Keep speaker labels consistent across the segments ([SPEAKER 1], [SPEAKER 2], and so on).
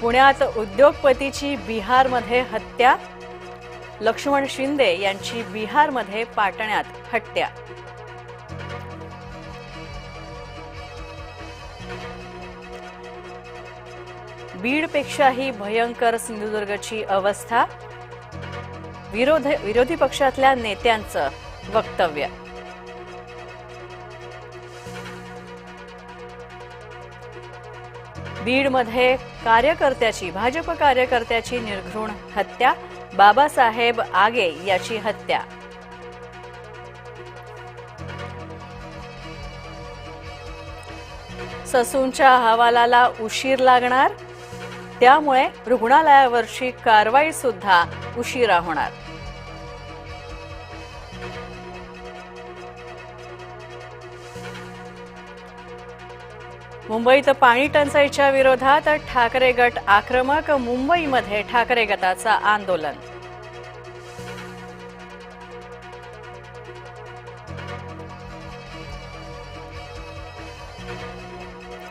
[SPEAKER 1] पुण्यात उद्योगपतीची बिहारमध्ये हत्या लक्ष्मण शिंदे यांची बिहारमध्ये पाटण्यात हत्या. बीडपेक्षाही भयंकर सिंधुदुर्गची अवस्था विरोध विरोधी पक्षातल्या नेत्यांचं वक्तव्य. बीडमध्ये कार्यकर्त्याची भाजप कार्यकर्त्याची निर्घृण हत्या बाबासाहेब आगे याची हत्या. ससूनच्या अहवालाला उशीर लागणार त्यामुळे रुग्णालयावरची कारवाई सुद्धा उशिरा होणार. मुंबईत पाणी टंचाईच्या विरोधात ठाकरे गट आक्रमक मुंबईमध्ये ठाकरे गटाचा आंदोलन.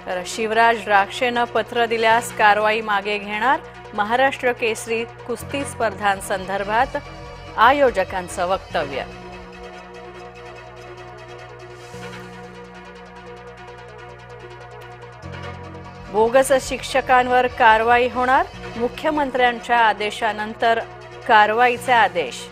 [SPEAKER 1] तर शिवराज राक्षेनं पत्र दिल्यास कारवाई मागे घेणार महाराष्ट्र केसरी कुस्ती स्पर्धांसंदर्भात आयोजकांचं वक्तव्य. बोगस शिक्षकांवर कारवाई होणार? मुख्यमंत्र्यांच्या आदेशानंतर कारवाईचे आदेश.